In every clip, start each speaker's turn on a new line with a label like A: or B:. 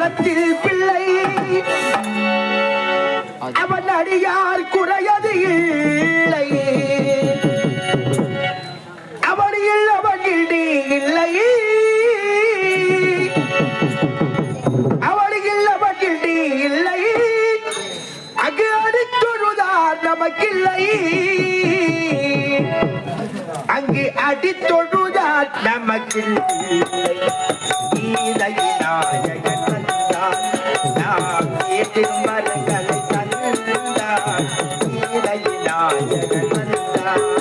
A: குளத்தில் பிள்ளை. அவன் அடியார் குறையது இல்லை. அவனில் அவனில் நீ இல்லை. அவனில் அவனில் நீ இல்லை. அங்கு அடித்தொழுதார் நமக்கில்லை. அங்கு அடித்தொழுதார் நமக்கில்லை. கீதை நாயகன் நாயகன் வந்தான்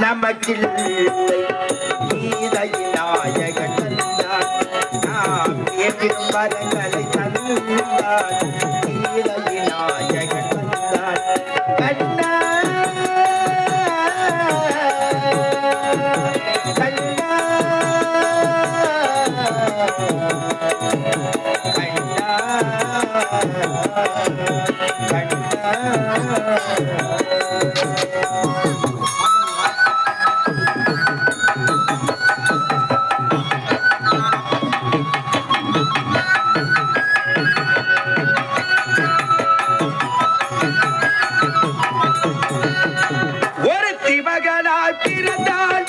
A: நமக்கில்லை நீதை நாயகன் வந்தான் நாம் கேட்கும் வரங்களை தந்தான் கீதை நாயகன் வந்தான் கண்ணா கண்ணா. மகனாய் பிறந்தான்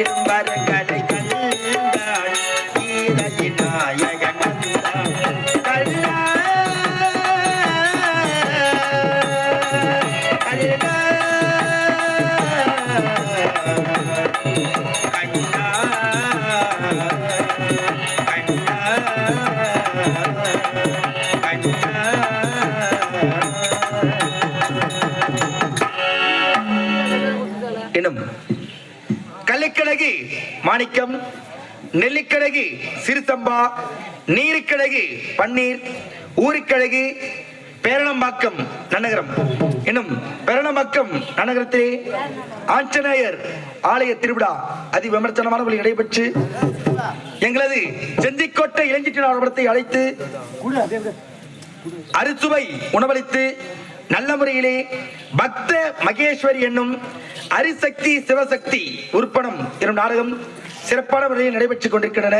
A: நாம் கேட்டின் வரங்களை கண்டான் கீதை நாயகன் வந்தான் கண்ணா கண்ணா எனும் கள்ளிக்கடகி மாணிக்கம் நெல்லிக்கடகி சிறுசம்பா நீருக்கடகி பன்னீர் ஊருக்கழகி பேரணம்பாக்கம் நன்னகரம். என்னும் பேரணம்பாக்கம் நன்னகரத்திலே ஆஞ்சநேயர் ஆலய திருவிழா அதி விமர்சனமான வழி நடைபெற்று எங்களது செந்திக்கோட்டை இளைஞர் நாடகத்தை அழைத்து அறுசுவை உணவளித்து நல்ல முறையிலே பக்த மகேஸ்வரி என்னும் அரிசக்தி சிவசக்தி உற்பணம் எனும் நாடகம் சிறப்பான முறையில் நடைபெற்றுக் கொண்டிருக்கின்றன.